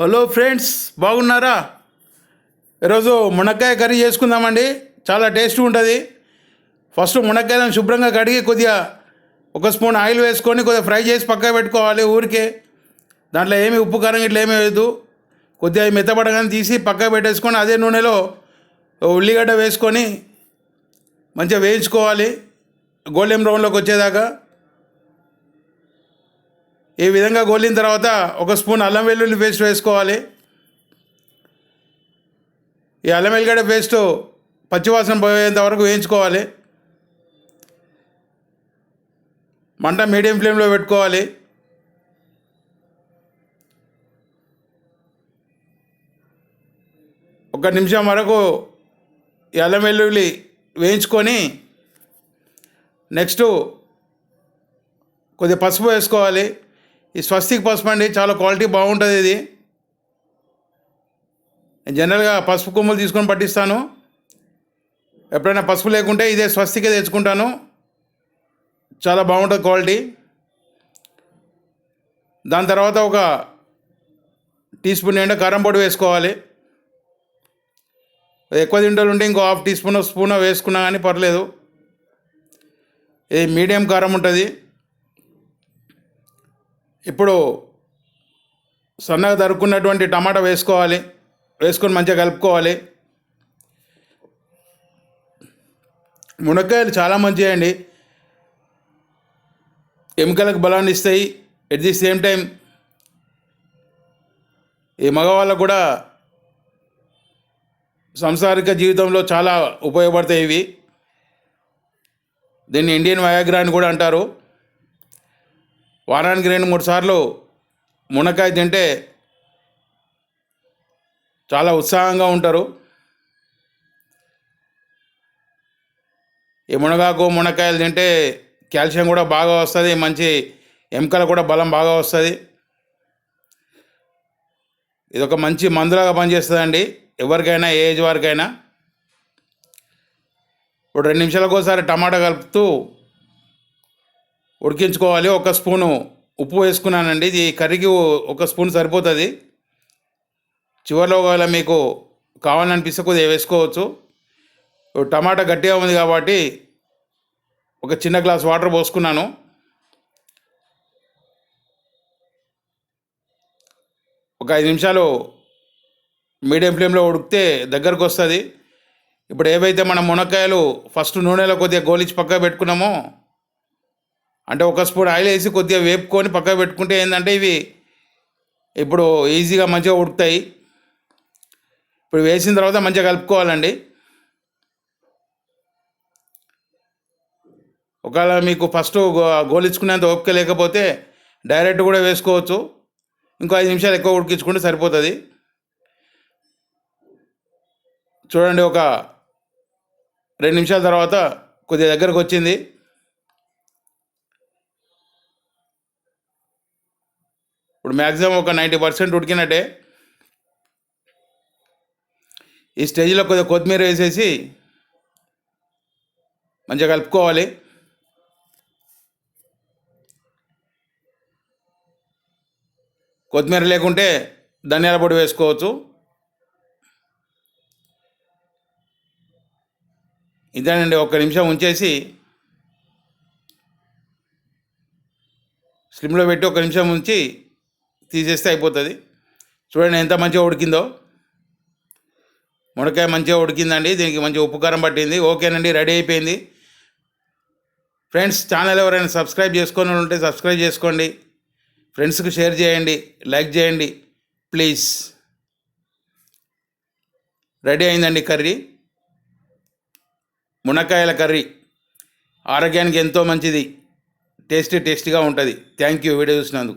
Hello friends బాగున్నారా? ఈరోజు మునక్కాయ కర్రీ చేసుకుందామండి. చాలా టేస్టీ ఉంటుంది. ఫస్ట్ మునక్కాయలను శుభ్రంగా కడిగి కొద్దిగా ఒక స్పూన్ ఆయిల్ వేసుకొని కొద్దిగా ఫ్రై చేసి పక్కకు పెట్టుకోవాలి ఊరికే. దాంట్లో ఏమి ఉప్పు కారం ఇట్లా ఏమీ వేయద్దు. కొద్దిగా అవి మెత్తపడగానే తీసి పక్కకు పెట్టేసుకొని అదే నూనెలో ఉల్లిగడ్డ వేసుకొని మంచిగా వేయించుకోవాలి. గోల్డెన్ బ్రౌన్లోకి వచ్చేదాకా ఈ విధంగా గోలిన తర్వాత ఒక స్పూన్ అల్లం వెల్లుల్లి పేస్ట్ వేసుకోవాలి. ఈ అల్లం వెల్లిగడ్డ పేస్ట్ పచ్చివాసన పోయేంత వరకు వేయించుకోవాలి. మంట మీడియం ఫ్లేమ్లో పెట్టుకోవాలి. ఒక నిమిషం వరకు ఈ అల్లం వెల్లుల్లి వేయించుకొని నెక్స్ట్ కొద్దిగా పసుపు వేసుకోవాలి. ఈ స్వస్తిక్ పసుపు అండి చాలా క్వాలిటీ బాగుంటుంది ఇది. నేను జనరల్గా పసుపు కొమ్ములు తీసుకొని పట్టిస్తాను. ఎప్పుడైనా పసుపు లేకుంటే ఇదే స్వస్తికే తెచ్చుకుంటాను. చాలా బాగుంటుంది క్వాలిటీ. దాని తర్వాత ఒక టీ స్పూన్ నిండా కారం పొడి వేసుకోవాలి. ఎక్కువ తింటలు ఉంటే ఇంకో హాఫ్ టీ స్పూన్ స్పూన్ వేసుకున్నా కానీ పర్లేదు. ఇది మీడియం కారం ఉంటుంది. ఇప్పుడు సన్నగా తరుక్కున్నటువంటి టమాటా వేసుకోవాలి వేసుకొని మంచిగా కలుపుకోవాలి. మునక్కాయలు చాలా మంచిగా అండి ఎముకలకు బలాన్ని ఇస్తాయి. ఎట్ ది సేమ్ టైం ఈ మగవాళ్ళకు కూడా సంసారిక జీవితంలో చాలా ఉపయోగపడతాయి ఇవి. దీన్ని ఇండియన్ వయాగ్రా అని కూడా అంటారు. వారానికి రెండు మూడు సార్లు మునక్కాయ తింటే చాలా ఉత్సాహంగా ఉంటారు. ఈ మునగాకు మునక్కాయలు తింటే కాల్షియం కూడా బాగా వస్తుంది మంచి ఎముకలు కూడా బలం బాగా వస్తుంది. ఇది ఒక మంచి మందులాగా పనిచేస్తుందండి ఎవరికైనా ఏ ఏజ్ వారికైనా. ఇప్పుడు రెండు నిమిషాలకు ఒకసారి టమాటా కలుపుతూ ఉడికించుకోవాలి. ఒక స్పూను ఉప్పు వేసుకున్నానండి. ఇది కర్రీకి ఒక స్పూన్ సరిపోతుంది. చివరిలో ఒకవేళ మీకు కావాలనిపిస్తే కొద్దిగా వేసుకోవచ్చు. టమాటా గట్టిగా ఉంది కాబట్టి ఒక చిన్న గ్లాస్ వాటర్ పోసుకున్నాను. ఒక ఐదు నిమిషాలు మీడియం ఫ్లేమ్లో ఉడికితే దగ్గరకు వస్తుంది. ఇప్పుడు ఏవైతే మనం మునక్కాయలు ఫస్ట్ నూనెలో కొద్దిగా గోలిచి పక్కకు పెట్టుకున్నామో అంటే ఒక స్పూన్ ఆయిల్ వేసి కొద్దిగా వేపుకొని పక్కకు పెట్టుకుంటే ఏంటంటే ఇవి ఇప్పుడు ఈజీగా మంచిగా ఉడుకుతాయి. ఇప్పుడు వేసిన తర్వాత మంచిగా కలుపుకోవాలండి. ఒకవేళ మీకు ఫస్ట్ గోలించుకునేంత ఓపిక లేకపోతే డైరెక్ట్ కూడా వేసుకోవచ్చు. ఇంకో ఐదు నిమిషాలు ఎక్కువ ఉడికించుకుంటే సరిపోతుంది. చూడండి ఒక రెండు నిమిషాల తర్వాత కొద్దిగా దగ్గరకు వచ్చింది. ఇప్పుడు మ్యాక్సిమం ఒక నైంటీ పర్సెంట్ ఉడికినట్టే ఈ స్టేజ్లో కొద్దిగా కొత్తిమీర వేసేసి మంచిగా కలుపుకోవాలి. కొత్తిమీర లేకుంటే ధనియాల పొడి వేసుకోవచ్చు. ఇదేనండి ఒక్క నిమిషం ఉంచేసి స్లిమ్లో పెట్టి ఒక నిమిషం ఉంచి తీసేస్తే అయిపోతుంది. చూడండి ఎంత మంచిగా ఉడికిందో. మునకాయ మంచిగా ఉడికిందండి. దీనికి మంచి ఉప్పు కారం పట్టింది. ఓకేనండి రెడీ అయిపోయింది. ఫ్రెండ్స్ ఛానల్ ఎవరైనా సబ్స్క్రైబ్ చేసుకొని ఉంటే సబ్స్క్రైబ్ చేసుకోండి. ఫ్రెండ్స్కి షేర్ చేయండి లైక్ చేయండి. ప్లీజ్. రెడీ అయిందండి కర్రీ. మునక్కాయల కర్రీ. ఆరోగ్యానికి ఎంతో మంచిది. టేస్టీ టేస్టీగా ఉంటుంది. థ్యాంక్ యూ వీడియో చూసినందుకు.